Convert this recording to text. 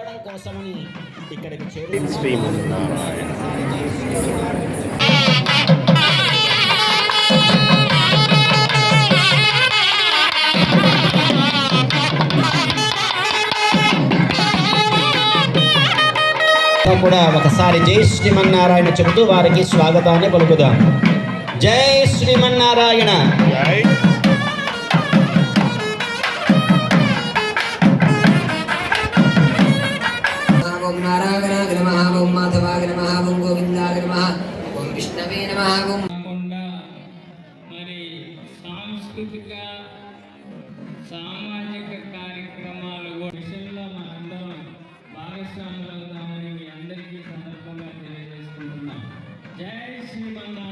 కోసమని ఇక్కడికి చేరు. శ్రీమన్నారాయణ. కూడా ఒకసారి జై శ్రీమన్నారాయణ చెబుతూ వారికి స్వాగతాన్ని పలుకుదాం. జై శ్రీమన్నారాయణ. ఓం నారాయణాగ నమ ఓం మాధవాగ నమ ఓం గోవిందాగ నమ ఓం విష్ణవే నమ ఓం మరి సాంస్కృతిక సామాజిక కార్యక్రమాలు విషయంలో మనందరం భాగస్వాములు అవుతామని మీ అందరికీ సందర్భంగా తెలియజేసుకుంటున్నాం. జై శ్రీమన్నారాయణ.